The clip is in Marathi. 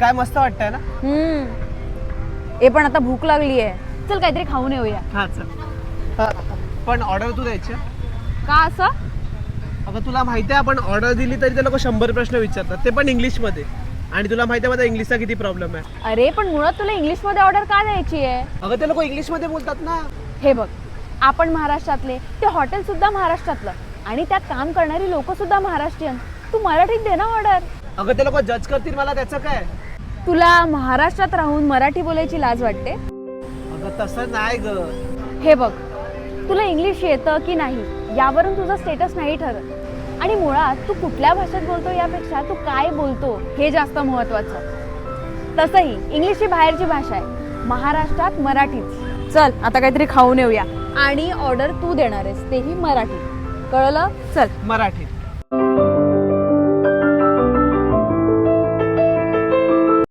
काय मस्त वाटतंय ना? हम्म. ए पण आता भूक लागली आहे. चल काहीतरी खाऊन येऊया. हा चल. पण ऑर्डर तू द्यायची हा? का असं? अगं तुला माहिती आहे आपण ऑर्डर दिली तरी ते लोक शंभर प्रश्न विचारतात. ते पण इंग्लिशमध्ये. आणि तुला माहिती आहे माझा इंग्लिशचा किती प्रॉब्लेम आहे. अरे पण मुळात तुला इंग्लिशमध्ये ऑर्डर का द्यायची आहे? अगं ते लोक इंग्लिशमध्ये बोलतात ना. हे बघ आपण महाराष्ट्रातले ते हॉटेल सुद्धा महाराष्ट्रातलं. आणि त्यात काम करणारी लोक सुद्धा महाराष्ट्रीयन. तू मराठीत दे ना ऑर्डर अगं ते लोक जज करतील मला त्याचं काय? तुला महाराष्ट्रात राहून मराठी बोलायची लाज वाटते? अगं तसं नाही ग. हे बघ तुला इंग्लिश येतं की नाही यावरून तुझं स्टेटस नाही ठरत. आणि मुळात तू कुठल्या भाषेत बोलतो यापेक्षा तू काय बोलतो हे जास्त महत्वाचं. तसंही इंग्लिश ही बाहेरची भाषा आहे. महाराष्ट्रात मराठीच. चल आता काहीतरी खाऊन येऊया. आणि ऑर्डर तू देणार आहेस तेही मराठी. कळलं? चल. मराठी.